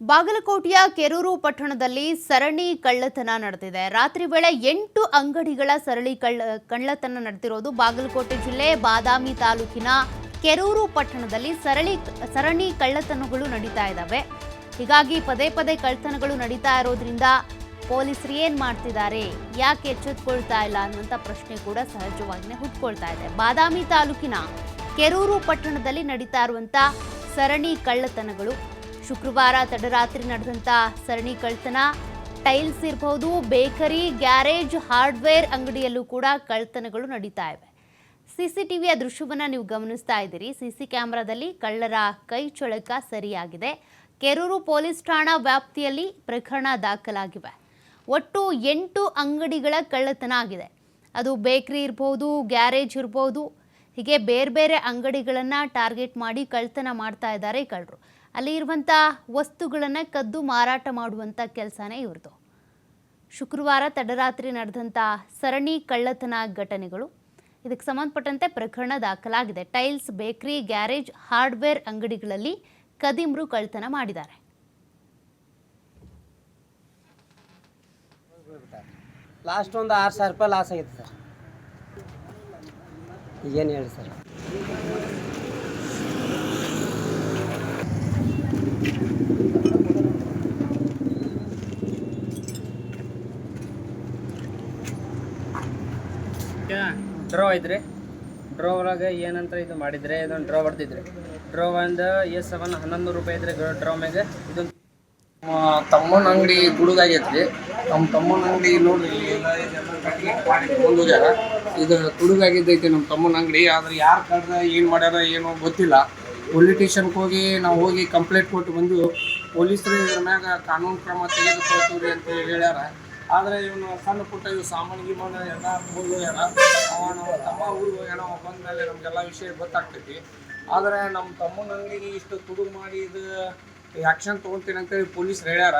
ಬಾಗಲಕೋಟೆಯ ಕೆರೂರು ಪಟ್ಟಣದಲ್ಲಿ ಸರಣಿ ಕಳ್ಳತನ ನಡೆದಿದೆ. ರಾತ್ರಿ ವೇಳೆ ಎಂಟು ಅಂಗಡಿಗಳ ಸರಳಿ ಕಳ್ಳ, ಕಳ್ಳತನ ನಡೆದಿರೋದು ಬಾಗಲಕೋಟೆ ಜಿಲ್ಲೆ ಬಾದಾಮಿ ತಾಲೂಕಿನ ಕೆರೂರು ಪಟ್ಟಣದಲ್ಲಿ ಸರಳಿ ಸರಣಿ ಕಳ್ಳತನಗಳು ನಡೀತಾ ಇದ್ದಾವೆ. ಹೀಗಾಗಿ ಪದೇ ಪದೇ ಕಳ್ಳತನಗಳು ನಡೀತಾ ಇರೋದ್ರಿಂದ ಪೊಲೀಸರು ಏನ್ ಮಾಡ್ತಿದ್ದಾರೆ? ಯಾಕೆ ಎಚ್ಚೆತ್ಕೊಳ್ತಾ ಇಲ್ಲ ಅನ್ನುವಂಥ ಪ್ರಶ್ನೆ ಕೂಡ ಸಹಜವಾಗಿಯೇ ಹುಟ್ಕೊಳ್ತಾ ಇದೆ. ಬಾದಾಮಿ ತಾಲೂಕಿನ ಕೆರೂರು ಪಟ್ಟಣದಲ್ಲಿ ನಡೀತಾ ಇರುವಂತ ಸರಣಿ ಕಳ್ಳತನಗಳು ಶುಕ್ರವಾರ ತಡರಾತ್ರಿ ನಡೆದಂತ ಸರಣಿ ಕಳ್ತನ ಟೈಲ್ಸ್ ಇರಬಹುದು, ಬೇಕರಿ, ಗ್ಯಾರೇಜ್, ಹಾರ್ಡ್ವೇರ್ ಅಂಗಡಿಯಲ್ಲೂ ಕೂಡ ಕಳ್ತನಗಳು ನಡೀತಾ ಇವೆ. ಸಿಸಿಟಿವಿಯ ದೃಶ್ಯವನ್ನ ನೀವು ಗಮನಿಸ್ತಾ ಇದ್ದೀರಿ. ಸಿಸಿ ಕ್ಯಾಮೆರಾದಲ್ಲಿ ಕಳ್ಳರ ಕೈ ಚಳಕ ಸರಿಯಾಗಿದೆ. ಕೆರೂರು ಪೊಲೀಸ್ ಠಾಣಾ ವ್ಯಾಪ್ತಿಯಲ್ಲಿ ಪ್ರಕರಣ ದಾಖಲಾಗಿವೆ. ಒಟ್ಟು ಎಂಟು ಅಂಗಡಿಗಳ ಕಳ್ಳತನ ಆಗಿದೆ. ಅದು ಬೇಕರಿ ಇರ್ಬೋದು ಗ್ಯಾರೇಜ್ ಇರ್ಬೋದು ಹೀಗೆ ಬೇರೆ ಬೇರೆ ಅಂಗಡಿಗಳನ್ನು ಟಾರ್ಗೆಟ್ ಮಾಡಿ ಕಳ್ತನ ಮಾಡ್ತಾ ಇದ್ದಾರೆ ಕಳ್ಳರು. ಅಲ್ಲಿ ಇರುವಂಥ ವಸ್ತುಗಳನ್ನು ಕದ್ದು ಮಾರಾಟ ಮಾಡುವಂಥ ಕೆಲಸನೇ ಇವ್ರದ್ದು ಶುಕ್ರವಾರ ತಡರಾತ್ರಿ ನಡೆದಂಥ ಸರಣಿ ಕಳ್ಳತನ ಘಟನೆಗಳು, ಇದಕ್ಕೆ ಸಂಬಂಧಪಟ್ಟಂತೆ ಪ್ರಕರಣ ದಾಖಲಾಗಿದೆ. ಟೈಲ್ಸ್, ಬೇಕರಿ, ಗ್ಯಾರೇಜ್, ಹಾರ್ಡ್ವೇರ್ ಅಂಗಡಿಗಳಲ್ಲಿ ಕದಿಮ್ರು ಕಳ್ಳತನ ಮಾಡಿದ್ದಾರೆ. ಲಾಸ್ಟ್ ಒಂದು ಆರು ಸಾವಿರ ರೂಪಾಯಿ ಲಾಸ್ ಆಗಿತ್ತು ಸರ್. ಏನು ಹೇಳಿ ಸರ್. ಡ್ರಾ ಐತ್ರಿ ಡ್ರೋ ಒಳಗೆ ಏನಂತ ಇದು ಮಾಡಿದ್ರೆ, ಇದೊಂದು ಡ್ರಾ ಬರ್ತಿದ್ರಿ ಡ್ರೋ ಒಂದು ಎಸ್ ಸೆವೆನ್ ಹನ್ನೊಂದು ರೂಪಾಯಿ ಐತ್ರಿ ಡ್ರಾ ಮ್ಯಾಗ ಇದೊಂದು ತಮ್ಮನ ಅಂಗಡಿ ಗುಡುಗಾಗೈತ್ರಿ ನಮ್ಮ ತಮ್ಮನ ಅಂಗಡಿ ನೋಡ್ರಿ ಒಂದು ಇದು ಗುಡುಗಾಗಿದ್ದೈತಿ ನಮ್ಮ ತಮ್ಮನ ಅಂಗಡಿ. ಆದ್ರೆ ಯಾರು ಕಡ್ದ, ಏನು ಮಾಡ್ಯಾರ, ಏನೋ ಗೊತ್ತಿಲ್ಲ. ಪೊಲೀಸ್ ಸ್ಟೇಷನ್ಗೆ ಹೋಗಿ, ನಾವು ಹೋಗಿ ಕಂಪ್ಲೇಂಟ್ ಕೊಟ್ಟು ಬಂದು ಪೊಲೀಸರು ಇದ್ರ ಮ್ಯಾಗ ಕಾನೂನು ಕ್ರಮ ತೆಗೆದುಕೊಳ್ತೀವಿ ಅಂತ ಹೇಳಿ ಹೇಳ್ಯಾರ. ಆದ್ರೆ ಇವನು ಸಣ್ಣ ಪುಟ್ಟ ಇವು ಸಾಮಾನು ಗೀಮಾನು ಎಲ್ಲ ಹೋಗಿ ಹೋಗ್ಯಾರ ಅವನು ನಮ್ಮ ತಮ್ಮ ಊರಿಗೆ ಹೋಗ್ಯಾನ ಅವ ಬಂದ್ಮೇಲೆ ನಮಗೆಲ್ಲ ವಿಷಯ ಗೊತ್ತಾಗ್ತೈತಿ. ಆದರೆ ನಮ್ಮ ತಮ್ಮನ ಅಂಗಡಿಗೆ ಇಷ್ಟು ತುಡುಗು ಮಾಡಿ ಇದು ಆ್ಯಕ್ಷನ್ ತೊಗೊತೀನಿ ಅಂತೇಳಿ ಪೊಲೀಸ್ರು ಹೇಳ್ಯಾರ.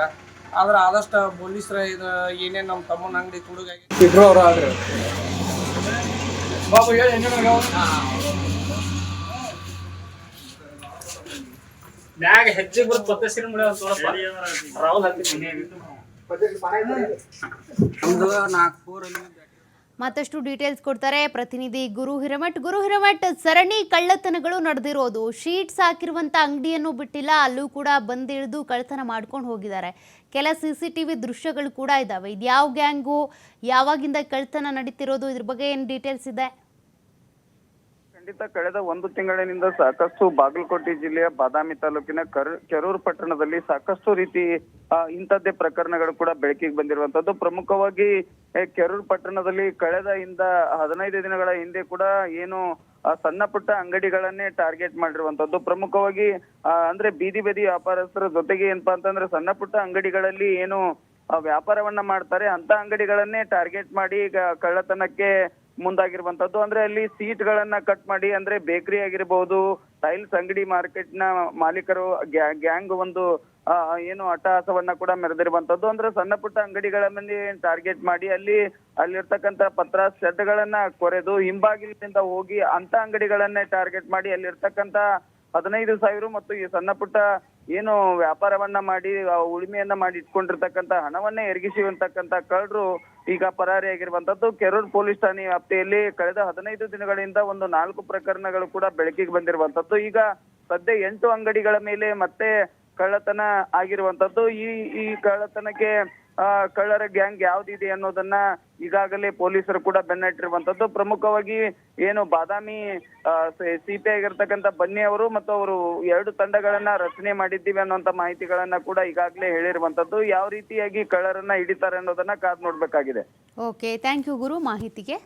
ಆದ್ರೆ ಆದಷ್ಟು ಪೊಲೀಸ್ರ ಇದು ಏನೇನು ನಮ್ಮ ತಮ್ಮನ ಅಂಗಡಿ ತುಡುಗಾಗಿ ಇಬ್ರು ಅವ್ರು ಆದ್ರೆ. ಬಾಬು ಹೇಳಿ ಮ್ಯಾಗ ಹೆಚ್ಚಿಗೆ ಬರುತ್ತೆ ಪತ್ತಸಿರಿ ಮುಡಿ ರಾಹುಲ್ ಹಾಕ್ತೀನಿ ಮತ್ತಷ್ಟು ಡೀಟೇಲ್ಸ್ ಕೊಡ್ತಾರೆ. ಪ್ರತಿನಿಧಿ ಗುರು ಹಿರಮಠ್. ಗುರು ಹಿರಮಠ್, ಸರಣಿ ಕಳ್ಳತನಗಳು ನಡೆದಿರೋದು. ಶೀಟ್ಸ್ ಹಾಕಿರುವಂತ ಅಂಗಡಿಯನ್ನು ಬಿಟ್ಟಿಲ್ಲ. ಅಲ್ಲೂ ಕೂಡ ಬಂದಿಳಿದು ಕಳ್ಳತನ ಮಾಡ್ಕೊಂಡು ಹೋಗಿದ್ದಾರೆ. ಕೆಲ ಸಿ ಸಿ ಟಿ ವಿ ದೃಶ್ಯಗಳು ಕೂಡ ಇದ್ದಾವೆ. ಇದ್ಯಾವ ಗ್ಯಾಂಗು? ಯಾವಾಗಿಂದ ಕಳ್ಳತನ ನಡೀತಿರೋದು? ಇದ್ರ ಬಗ್ಗೆ ಏನು ಡೀಟೇಲ್ಸ್ ಇದೆ? ಖಂಡಿತ ಕಳೆದ ಒಂದು ತಿಂಗಳಿನಿಂದ ಸಾಕಷ್ಟು ಬಾಗಲಕೋಟೆ ಜಿಲ್ಲೆಯ ಬಾದಾಮಿ ತಾಲೂಕಿನ ಕರ್, ಕೆರೂರು ಪಟ್ಟಣದಲ್ಲಿ ಸಾಕಷ್ಟು ರೀತಿ ಇಂಥದ್ದೇ ಪ್ರಕರಣಗಳು ಕೂಡ ಬೆಳಕಿಗೆ ಬಂದಿರುವಂತದ್ದು ಪ್ರಮುಖವಾಗಿ ಕೆರೂರು ಪಟ್ಟಣದಲ್ಲಿ ಕಳೆದ ಇಂದ ಹದಿನೈದು ದಿನಗಳ ಹಿಂದೆ ಕೂಡ ಏನು ಸಣ್ಣ ಪುಟ್ಟ ಅಂಗಡಿಗಳನ್ನೇ ಟಾರ್ಗೆಟ್ ಮಾಡಿರುವಂತದ್ದು ಪ್ರಮುಖವಾಗಿ ಅಂದ್ರೆ ಬೀದಿ ಬದಿ ವ್ಯಾಪಾರಸ್ಥರ ಜೊತೆಗೆ ಏನಪ್ಪಾ ಅಂತಂದ್ರೆ ಸಣ್ಣ ಪುಟ್ಟ ಅಂಗಡಿಗಳಲ್ಲಿ ಏನು ವ್ಯಾಪಾರವನ್ನ ಮಾಡ್ತಾರೆ. ಅಂತ ಅಂಗಡಿಗಳನ್ನೇ ಟಾರ್ಗೆಟ್ ಮಾಡಿ ಕಳ್ಳತನಕ್ಕೆ ಮುಂದಾಗಿರುವಂತದ್ದು. ಅಂದ್ರೆ ಅಲ್ಲಿ ಸೀಟ್ ಗಳನ್ನ ಕಟ್ ಮಾಡಿ, ಅಂದ್ರೆ ಬೇಕರಿ ಆಗಿರ್ಬಹುದು ಟೈಲ್ಸ್ ಅಂಗಡಿ ಮಾರ್ಕೆಟ್ನ ಮಾಲೀಕರು ಗ್ಯಾಂಗ್ ಒಂದು ಏನು ಅಟ್ಟಹಾಸವನ್ನ ಕೂಡ ಮೆರೆದಿರುವಂತದ್ದು. ಅಂದ್ರೆ ಸಣ್ಣ ಪುಟ್ಟ ಅಂಗಡಿಗಳ ಮೇಲೆ ಟಾರ್ಗೆಟ್ ಮಾಡಿ, ಅಲ್ಲಿ ಅಲ್ಲಿರ್ತಕ್ಕಂತ ಪತ್ರ ಶೆಡ್ ಗಳನ್ನ ಕೊರೆದು, ಹಿಂಬಾಗಿಲಿನಿಂದ ಹೋಗಿ ಅಂತ ಅಂಗಡಿಗಳನ್ನೇ ಟಾರ್ಗೆಟ್ ಮಾಡಿ ಅಲ್ಲಿರ್ತಕ್ಕಂತ ಹದಿನೈದು ಸಾವಿರ ಮತ್ತು ಈ ಸಣ್ಣ ಪುಟ್ಟ ಏನು ವ್ಯಾಪಾರವನ್ನ ಮಾಡಿ ಉಳಿಮೆಯನ್ನ ಮಾಡಿ ಇಟ್ಕೊಂಡಿರ್ತಕ್ಕಂತ ಹಣವನ್ನೇ ಎರಗಿಸಿರ್ತಕ್ಕಂತ ಕಳ್ಳರು ಈಗ ಪರಾರಿಯಾಗಿರುವಂತದ್ದು ಕೆರೂರು ಪೊಲೀಸ್ ಠಾಣೆ ವ್ಯಾಪ್ತಿಯಲ್ಲಿ ಕಳೆದ ಹದಿನೈದು ದಿನಗಳಿಂದ ಒಂದು ನಾಲ್ಕು ಪ್ರಕರಣಗಳು ಕೂಡ ಬೆಳಕಿಗೆ ಬಂದಿರುವಂತದ್ದು. ಈಗ ಸದ್ಯ ಎಂಟು ಅಂಗಡಿಗಳ ಮೇಲೆ ಮತ್ತೆ ಕಳ್ಳತನ ಆಗಿರುವಂತದ್ದು. ಈ ಈ ಕಳ್ಳತನಕ್ಕೆ ಕಳ್ಳರ ಗ್ಯಾಂಗ್ ಯಾವ್ದಿದೆ ಅನ್ನೋದನ್ನ ಈಗಾಗಲೇ ಪೊಲೀಸರು ಕೂಡ ಬೆನ್ನಟ್ಟಿರುವಂತದ್ದು. ಪ್ರಮುಖವಾಗಿ ಏನು ಬಾದಾಮಿ ಸಿಪಿ ಆಗಿರ್ತಕ್ಕಂಥ ಬನ್ನಿ ಅವರು ಮತ್ತು ಅವರು ಎರಡು ತಂಡಗಳನ್ನ ರಚನೆ ಮಾಡಿದ್ದೀವಿ ಅನ್ನುವಂತ ಮಾಹಿತಿಗಳನ್ನ ಕೂಡ ಈಗಾಗಲೇ ಹೇಳಿರುವಂತದ್ದು. ಯಾವ ರೀತಿಯಾಗಿ ಕಳ್ಳರನ್ನ ಹಿಡಿತಾರೆ ಅನ್ನೋದನ್ನ ಕಾದ್ ನೋಡ್ಬೇಕಾಗಿದೆ. ಓಕೆ ಥ್ಯಾಂಕ್ ಯು ಗುರು ಮಾಹಿತಿಗೆ.